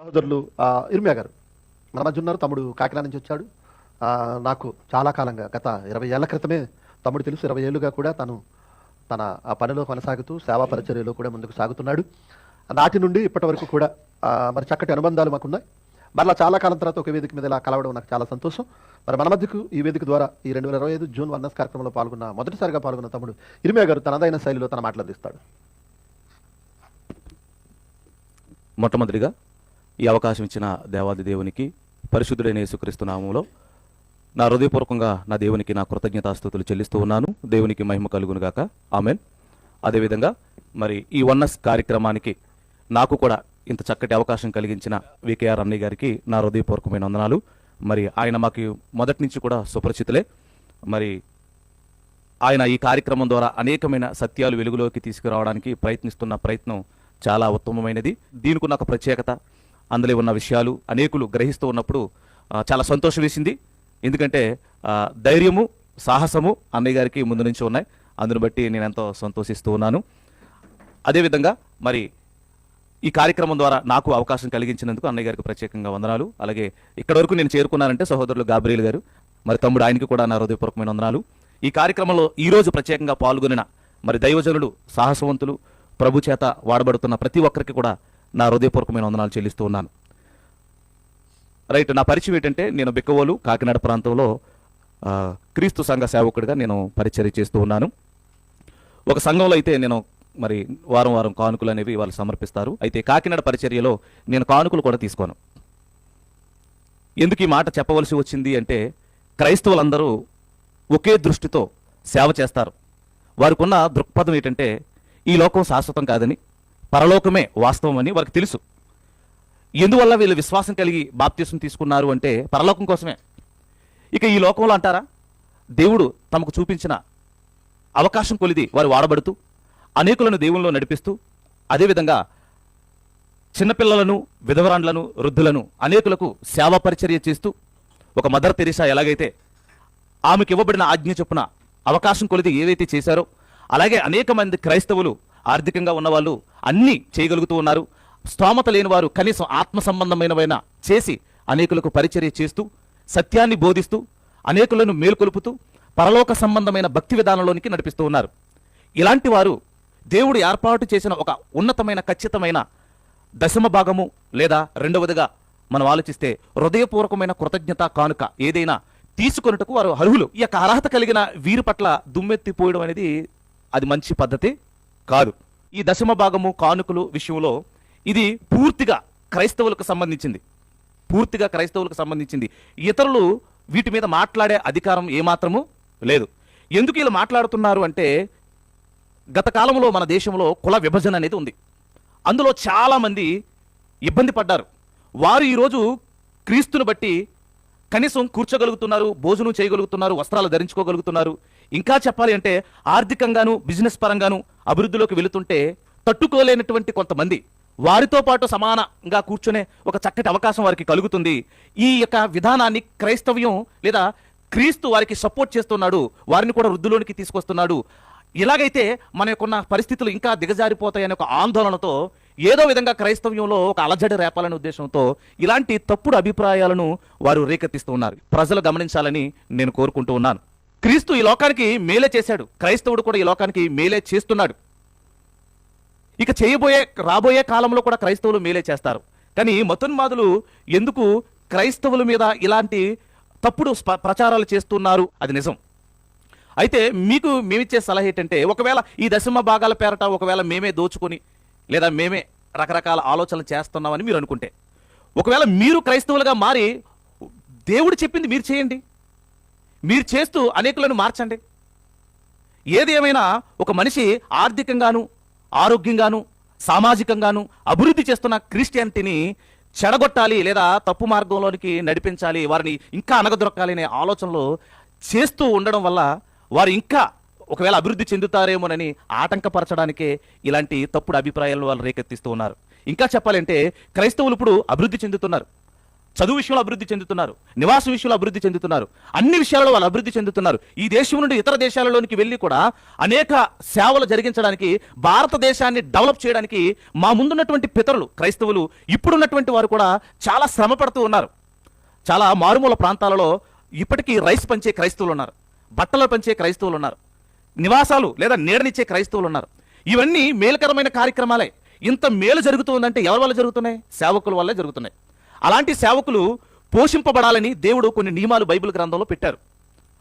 సహోదరులు ఇర్మియా గారు. మన మధ్య ఉన్నారు తమ్ముడు కాకినాడ నుంచి వచ్చాడు. నాకు చాలా కాలంగా గత ఇరవై ఏళ్ళ క్రితమే తమ్ముడు తెలుసు ఇరవై ఏళ్ళుగా కూడా తను తన ఆ పనిలో కొనసాగుతూ సేవా పరిచర్యలో కూడా ముందుకు సాగుతున్నాడు. నాటి నుండి ఇప్పటి వరకు కూడా మరి చక్కటి అనుబంధాలు మాకున్నాయి. మరలా చాలా కాలం తర్వాత ఒక వేదిక మీద ఇలా కలవడం నాకు చాలా సంతోషం. మరి మన మధ్యకు ఈ వేదిక ద్వారా ఈ రెండు వేల ఇరవై ఐదు జూన్ వన్నస్ కార్యక్రమంలో పాల్గొన్న మొదటిసారిగా పాల్గొన్న తమ్ముడు ఇర్మియా గారు తనదైన శైలిలో తన మాట్లాడిస్తాడు మొట్టమొదటిగా ఈ అవకాశం ఇచ్చిన దేవాది దేవునికి పరిశుద్ధుడైన యేసుక్రీస్తు నామంలో నా హృదయపూర్వకంగా నా దేవునికి నా కృతజ్ఞతాస్థుతులు చెల్లిస్తూ ఉన్నాను. దేవునికి మహిమ కలుగునుగాక ఆమెన్. అదేవిధంగా మరి ఈ వన్నస్ కార్యక్రమానికి నాకు కూడా ఇంత చక్కటి అవకాశం కలిగించిన వికేఆర్ అన్నయ్య గారికి నా హృదయపూర్వకమైన వందనాలు. మరి ఆయన మాకు మొదటి నుంచి కూడా సుపరిచితులే. మరి ఆయన ఈ కార్యక్రమం ద్వారా అనేకమైన సత్యాలు వెలుగులోకి తీసుకురావడానికి ప్రయత్నిస్తున్న ప్రయత్నం చాలా ఉత్తమమైనది. దీనికి ఉన్న ఒక ప్రత్యేకత. అందులో ఉన్న విషయాలు అనేకులు గ్రహిస్తూ ఉన్నప్పుడు చాలా సంతోషం వేసింది. ఎందుకంటే ధైర్యము సాహసము అన్నయ్య గారికి ముందు నుంచి ఉన్నాయి. అందును బట్టి నేను ఎంతో సంతోషిస్తూ ఉన్నాను. అదేవిధంగా మరి ఈ కార్యక్రమం ద్వారా నాకు అవకాశం కలిగించినందుకు అన్నయ్య గారికి ప్రత్యేకంగా వందనాలు. అలాగే ఇక్కడ వరకు నేను చేరుకున్నానంటే సహోదరులు గాబ్రియల్ గారు మరి తమ్ముడు ఆయనకి కూడా నా హృదయపూర్వకమైన వందనాలు. ఈ కార్యక్రమంలో ఈ రోజు ప్రత్యేకంగా పాల్గొనిన మరి దైవజనులు సాహసవంతులు ప్రభు చేత వాడబడుతున్న ప్రతి ఒక్కరికి కూడా నా హృదయపూర్వకమైన వందనాలు చెల్లిస్తూ ఉన్నాను. రైట్ నా పరిచయం ఏంటంటే నేను బిక్కవోలు కాకినాడ ప్రాంతంలో క్రీస్తు సంఘ సేవకుడిగా నేను పరిచర్య చేస్తూ ఉన్నాను. ఒక సంఘంలో అయితే నేను మరి వారం వారం కానుకలు అనేవి వాళ్ళు సమర్పిస్తారు. అయితే కాకినాడ పరిచర్యలో నేను కానుకలు కూడా తీసుకోను. ఎందుకు ఈ మాట చెప్పవలసి వచ్చింది అంటే క్రైస్తవులందరూ ఒకే దృష్టితో సేవ చేస్తారు. వారికి ఉన్న దృక్పథం ఏంటంటే ఈ లోకం శాశ్వతం కాదని పరలోకమే వాస్తవం అని వారికి తెలుసు. ఎందువల్ల వీళ్ళు విశ్వాసం కలిగి బాప్తీసం తీసుకున్నారు అంటే పరలోకం కోసమే. ఇక ఈ లోకంలో అంటారా? దేవుడు తమకు చూపించిన అవకాశం కొలిది వారు వాడబడుతూ అనేకులను దేవుల్లో నడిపిస్తూ అదేవిధంగా చిన్నపిల్లలను విధవరాండ్లను వృద్ధులను అనేకులకు సేవా పరిచర్య చేస్తూ ఒక మదర్ తెరిసా ఎలాగైతే ఆమెకి ఇవ్వబడిన ఆజ్ఞ చొప్పున అవకాశం కొలిది ఏవైతే చేశారో అలాగే అనేక మంది క్రైస్తవులు ఆర్థికంగా ఉన్నవాళ్ళు అన్నీ చేయగలుగుతూ ఉన్నారు. స్తోమత లేని వారు కనీసం ఆత్మ సంబంధమైనవైన చేసి అనేకులకు పరిచర్య చేస్తూ సత్యాన్ని బోధిస్తూ అనేకులను మేల్కొలుపుతూ పరలోక సంబంధమైన భక్తి విధానంలోనికి నడిపిస్తూ ఉన్నారు. ఇలాంటి వారు దేవుడు ఏర్పాటు చేసిన ఒక ఉన్నతమైన ఖచ్చితమైన దశమ భాగము లేదా రెండవదిగా మనం ఆలోచిస్తే హృదయపూర్వకమైన కృతజ్ఞత కానుక ఏదైనా తీసుకొనుటకు వారు అర్హులు. ఈ యొక్క అర్హత కలిగిన వీరి పట్ల దుమ్మెత్తిపోయడం అనేది అది మంచి పద్ధతి. కాదు. ఈ దశమ భాగము కానుకలు విషయంలో ఇది పూర్తిగా క్రైస్తవులకు సంబంధించింది. పూర్తిగా క్రైస్తవులకు సంబంధించింది. ఇతరులు వీటి మీద మాట్లాడే అధికారం ఏమాత్రము లేదు. ఎందుకు ఇలా మాట్లాడుతున్నారు అంటే గత కాలంలో మన దేశంలో కుల విభజన అనేది ఉంది. అందులో చాలామంది ఇబ్బంది పడ్డారు. వారు ఈరోజు క్రీస్తుని బట్టి కనీసం కూర్చోగలుగుతున్నారు భోజనం చేయగలుగుతున్నారు వస్త్రాలు ధరించుకోగలుగుతున్నారు. ఇంకా చెప్పాలి అంటే ఆర్థికంగాను బిజినెస్ పరంగాను అభివృద్ధిలోకి వెళుతుంటే తట్టుకోలేనటువంటి కొంతమంది వారితో పాటు సమానంగా కూర్చునే ఒక చక్కటి అవకాశం వారికి కలుగుతుంది. ఈ యొక్క విధానాన్ని క్రైస్తవ్యం లేదా క్రీస్తు వారికి సపోర్ట్ చేస్తున్నాడు వారిని కూడా వృద్ధిలోనికి తీసుకొస్తున్నాడు. ఇలాగైతే మన యొక్క పరిస్థితులు ఇంకా దిగజారిపోతాయనే ఒక ఆందోళనతో ఏదో విధంగా క్రైస్తవ్యంలో ఒక అలజడి రేపాలనే ఉద్దేశంతో ఇలాంటి తప్పుడు అభిప్రాయాలను వారు రేకెత్తిస్తూ ఉన్నారు. ప్రజలు గమనించాలని నేను కోరుకుంటూ ఉన్నాను. క్రీస్తు ఈ లోకానికి మేలే చేశాడు. క్రైస్తవుడు కూడా ఈ లోకానికి మేలే చేస్తున్నాడు. ఇక చేయబోయే రాబోయే కాలంలో కూడా క్రైస్తవులు మేలే చేస్తారు. కానీ మతున్మాదులు ఎందుకు క్రైస్తవుల మీద ఇలాంటి తప్పుడు ప్రచారాలు చేస్తున్నారు? అది నిజం. అయితే మీకు మేమిచ్చే సలహా ఏంటంటే ఒకవేళ ఈ దశమ భాగాల పేరట ఒకవేళ మేమే దోచుకొని లేదా మేమే రకరకాల ఆలోచనలు చేస్తున్నామని మీరు అనుకుంటే ఒకవేళ మీరు క్రైస్తవులుగా మారి దేవుడు చెప్పింది మీరు చేయండి. మీరు చేస్తూ అనేకులను మార్చండి. ఏది ఏమైనా ఒక మనిషి ఆర్థికంగాను ఆరోగ్యంగాను సామాజికంగాను అభివృద్ధి చేస్తున్న క్రిస్టియానిటీని చెడగొట్టాలి లేదా తప్పు మార్గంలోనికి నడిపించాలి వారిని ఇంకా అనగదొరకాలి అనే ఆలోచనలు చేస్తూ ఉండడం వల్ల వారు ఇంకా ఒకవేళ అభివృద్ధి చెందుతారేమోనని ఆటంకపరచడానికే ఇలాంటి తప్పుడు అభిప్రాయాలను వాళ్ళు రేకెత్తిస్తూ ఉన్నారు. ఇంకా చెప్పాలంటే క్రైస్తవులు ఇప్పుడు అభివృద్ధి చెందుతున్నారు. చదువు విషయంలో అభివృద్ధి చెందుతున్నారు నివాస విషయంలో అభివృద్ధి చెందుతున్నారు అన్ని విషయాలలో వాళ్ళు అభివృద్ధి చెందుతున్నారు. ఈ దేశం నుండి ఇతర దేశాలలోనికి వెళ్ళి కూడా అనేక సేవలు జరిగించడానికి భారతదేశాన్ని డెవలప్ చేయడానికి మా ముందున్నటువంటి పితరులు క్రైస్తవులు ఇప్పుడున్నటువంటి వారు కూడా చాలా శ్రమ పడుతూ ఉన్నారు. చాలా మారుమూల ప్రాంతాలలో ఇప్పటికీ రైస్ పంచే క్రైస్తవులు ఉన్నారు బట్టలు పంచే క్రైస్తవులు ఉన్నారు నివాసాలు లేదా నీడనిచ్చే క్రైస్తవులు ఉన్నారు. ఇవన్నీ మేలుకరమైన కార్యక్రమాలే. ఇంత మేలు జరుగుతుందంటే ఎవరి వల్ల జరుగుతున్నాయి? సేవకుల వల్లే జరుగుతున్నాయి. అలాంటి సేవకులు పోషింపబడాలని దేవుడు కొన్ని నియమాలు బైబిల్ గ్రంథంలో పెట్టారు.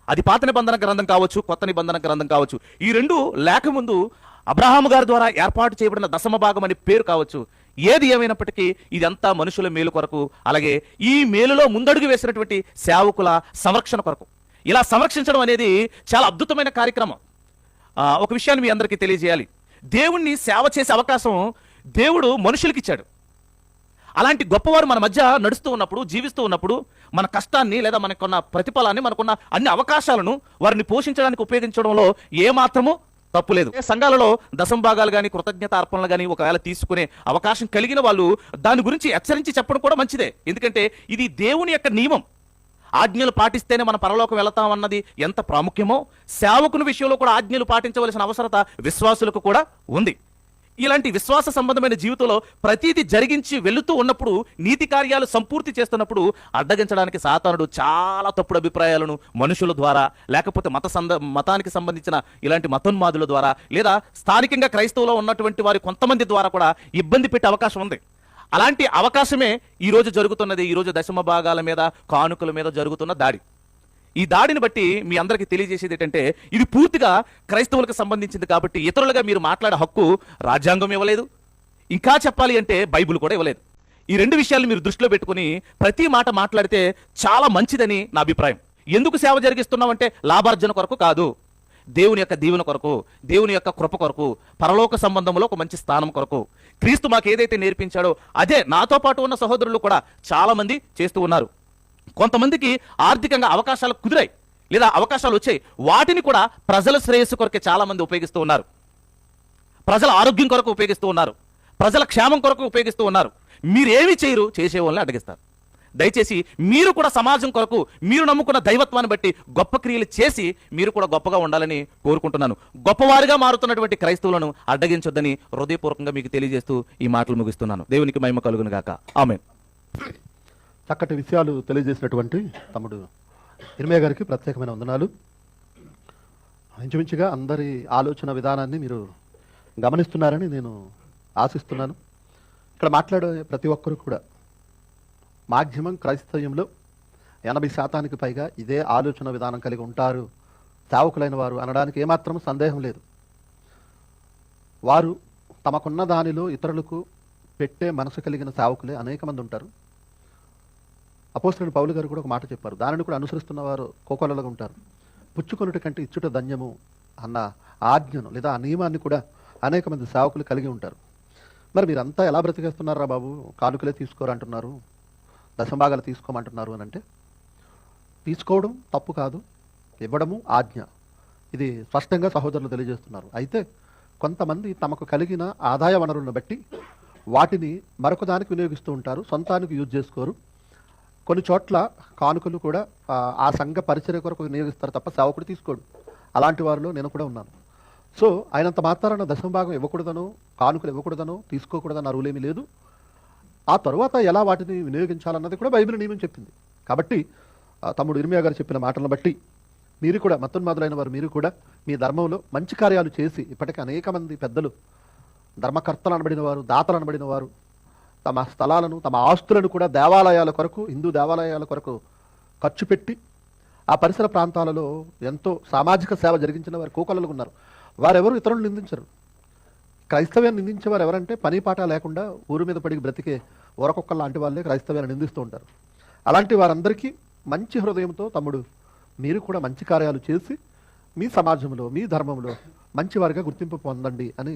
అది పాత నిబంధన గ్రంథం కావచ్చు కొత్త నిబంధన గ్రంథం కావచ్చు. ఈ రెండు లేకముందు అబ్రహాము గారి ద్వారా ఏర్పాటు చేయబడిన దశమ భాగం అనే పేరు కావచ్చు. ఏది ఏమైనప్పటికీ ఇదంతా మనుషుల మేలు కొరకు అలాగే ఈ మేలులో ముందడుగు వేసినటువంటి సేవకుల సంరక్షణ కొరకు. ఇలా సంరక్షించడం అనేది చాలా అద్భుతమైన కార్యక్రమం. ఒక విషయాన్ని మీ అందరికీ తెలియజేయాలి. దేవుణ్ణి సేవ చేసే అవకాశం దేవుడు మనుషులకిచ్చాడు. అలాంటి గొప్పవారు మన మధ్య నడుస్తూ ఉన్నప్పుడు జీవిస్తూ ఉన్నప్పుడు మన కష్టాన్ని లేదా మనకున్న ప్రతిఫలాన్ని మనకున్న అన్ని అవకాశాలను వారిని పోషించడానికి ఉపయోగించడంలో ఏమాత్రము తప్పులేదు సంఘాలలో దశం భాగాలు కానీ కృతజ్ఞత అర్పణలు కానీ ఒకవేళ తీసుకునే అవకాశం కలిగిన వాళ్ళు దాని గురించి హెచ్చరించి చెప్పడం కూడా మంచిదే. ఎందుకంటే ఇది దేవుని యొక్క నియమం. ఆజ్ఞలు పాటిస్తేనే మన పరలోకం వెళతామన్నది ఎంత ప్రాముఖ్యమో సేవకుని విషయంలో కూడా ఆజ్ఞలు పాటించవలసిన అవసరత విశ్వాసులకు కూడా ఉంది. ఇలాంటి విశ్వాస సంబంధమైన జీవితంలో ప్రతీది జరిగించి వెళుతూ ఉన్నప్పుడు నీతి కార్యాలు సంపూర్తి చేస్తున్నప్పుడు అడ్డగించడానికి సాతానుడు చాలా తప్పుడు అభిప్రాయాలను మనుషుల ద్వారా లేకపోతే మత సంద మతానికి సంబంధించిన ఇలాంటి మతోన్మాదుల ద్వారా లేదా స్థానికంగా క్రైస్తవులో ఉన్నటువంటి వారి కొంతమంది ద్వారా కూడా ఇబ్బంది పెట్టే అవకాశం ఉంది. అలాంటి అవకాశమే ఈ రోజు జరుగుతున్నది ఈ రోజు దశమ భాగాల మీద కానుకల మీద జరుగుతున్న దాడి. ఈ దాడిని బట్టి మీ అందరికీ తెలియజేసేది ఏంటంటే ఇది పూర్తిగా క్రైస్తవులకు సంబంధించింది కాబట్టి ఇతరులుగా మీరు మాట్లాడే హక్కు రాజ్యాంగం ఇవ్వలేదు. ఇంకా చెప్పాలి అంటే బైబిల్ కూడా ఇవ్వలేదు. ఈ రెండు విషయాలు మీరు దృష్టిలో పెట్టుకుని ప్రతి మాట మాట్లాడితే చాలా మంచిదని నా అభిప్రాయం. ఎందుకు సేవ జరిగిస్తున్నామంటే లాభార్జన కొరకు కాదు. దేవుని యొక్క దీవెన కొరకు దేవుని యొక్క కృప కొరకు పరలోక సంబంధంలో ఒక మంచి స్థానం కొరకు. క్రీస్తు మాకు ఏదైతే నేర్పించాడో అదే నాతో పాటు ఉన్న సహోదరులు కూడా చాలామంది చేస్తూ ఉన్నారు. కొంతమందికి ఆర్థికంగా అవకాశాలు కుదిరాయి లేదా అవకాశాలు వచ్చాయి. వాటిని కూడా ప్రజల శ్రేయస్సు కొరకే చాలామంది ఉపయోగిస్తూ ఉన్నారు. ప్రజల ఆరోగ్యం కొరకు ఉపయోగిస్తూ ఉన్నారు. ప్రజల క్షేమం కొరకు ఉపయోగిస్తూ ఉన్నారు. మీరేమి చేయరు చేసే వాళ్ళని అడిగిస్తారు దయచేసి మీరు కూడా సమాజం కొరకు మీరు నమ్ముకున్న దైవత్వాన్ని బట్టి గొప్ప క్రియలు చేసి మీరు కూడా గొప్పగా ఉండాలని కోరుకుంటున్నాను. గొప్పవారిగా మారుతున్నటువంటి క్రైస్తవులను అడ్డగించొద్దని హృదయపూర్వకంగా మీకు తెలియజేస్తూ ఈ మాటలు ముగిస్తున్నాను. దేవునికి మహిమ కలుగును గాక. ఆమె చక్కటి విషయాలు తెలియజేసినటువంటి తమ్ముడు ఇర్మయ్య గారికి ప్రత్యేకమైన వందనాలు. ఇంచుమించుగా అందరి ఆలోచన విధానాన్ని మీరు గమనిస్తున్నారని నేను ఆశిస్తున్నాను. ఇక్కడ మాట్లాడే ప్రతి ఒక్కరు కూడా మాధ్యమం క్రైస్తవ్యంలో ఎనభై శాతానికి పైగా ఇదే ఆలోచన విధానం కలిగి ఉంటారు. సేవకులైన వారు అనడానికి ఏమాత్రం సందేహం లేదు. వారు తమకున్న దానిలో ఇతరులకు పెట్టే మనసు కలిగిన సేవకులే అనేక మంది ఉంటారు. అపోస్తుడు పౌలు గారు కూడా ఒక మాట చెప్పారు. దానిని కూడా అనుసరిస్తున్న వారు కోకొలలుగా ఉంటారు. పుచ్చుకొనుట కంటే ఇచ్చుట ధన్యము అన్న ఆజ్ఞను లేదా ఆ నియమాన్ని కూడా అనేక మంది సేవకులు కలిగి ఉంటారు. మరి మీరంతా ఎలా బ్రతికేస్తున్నారా బాబు? కానుకలే తీసుకోరంటున్నారు దశభాగాలు తీసుకోమంటున్నారు అని అంటే తీసుకోవడం తప్పు కాదు ఇవ్వడము ఆజ్ఞ. ఇది స్పష్టంగా సహోదరులు తెలియజేస్తున్నారు. అయితే కొంతమంది తమకు కలిగిన ఆదాయ వనరులను బట్టి వాటిని మరొక దానికి వినియోగిస్తూ ఉంటారు సొంతానికి యూజ్ చేసుకోరు. కొన్ని చోట్ల కానుకలు కూడా ఆ, సంఘ పరిచర్య కొరకు వినియోగిస్తారు తప్ప సేవకుడు తీసుకోడు. అలాంటి వారిలో నేను కూడా ఉన్నాను. సో అయినంత మాత్రాన దశంభాగం ఇవ్వకూడదను కానుకలు ఇవ్వకూడదనో తీసుకోకూడదన్న రూల్ ఏమీ లేదు. ఆ తర్వాత ఎలా వాటిని వినియోగించాలన్నది కూడా బైబిల్ నియమం చెప్పింది. కాబట్టి తమ్ముడు ఇర్మియా గారు చెప్పిన మాటలను బట్టి మీరు కూడా మతోన్మాదులైన వారు మీరు కూడా మీ ధర్మంలో మంచి కార్యాలు చేసి ఇప్పటికీ అనేక మంది పెద్దలు ధర్మకర్తలు అనబడిన వారు దాతలు అనబడిన వారు తమ స్థలాలను తమ ఆస్తులను కూడా దేవాలయాల కొరకు హిందూ దేవాలయాల కొరకు ఖర్చు పెట్టి ఆ పరిసర ప్రాంతాలలో ఎంతో సామాజిక సేవ జరిగించిన వారు కోకొల్లలు ఉన్నారు. వారెవరు ఇతరులు నిందించరు. క్రైస్తవ్యాన్ని నిందించే వారు ఎవరంటే పని పాట లేకుండా ఊరు మీద పడి బ్రతికే ఊరకొక్కలు లాంటి వాళ్ళే క్రైస్తవ్యాన్ని నిందిస్తూ ఉంటారు. అలాంటి వారందరికీ మంచి హృదయంతో తమ్ముడు మీరు కూడా మంచి కార్యాలు చేసి మీ సమాజంలో మీ ధర్మంలో మంచివారిగా గుర్తింపు పొందండి అని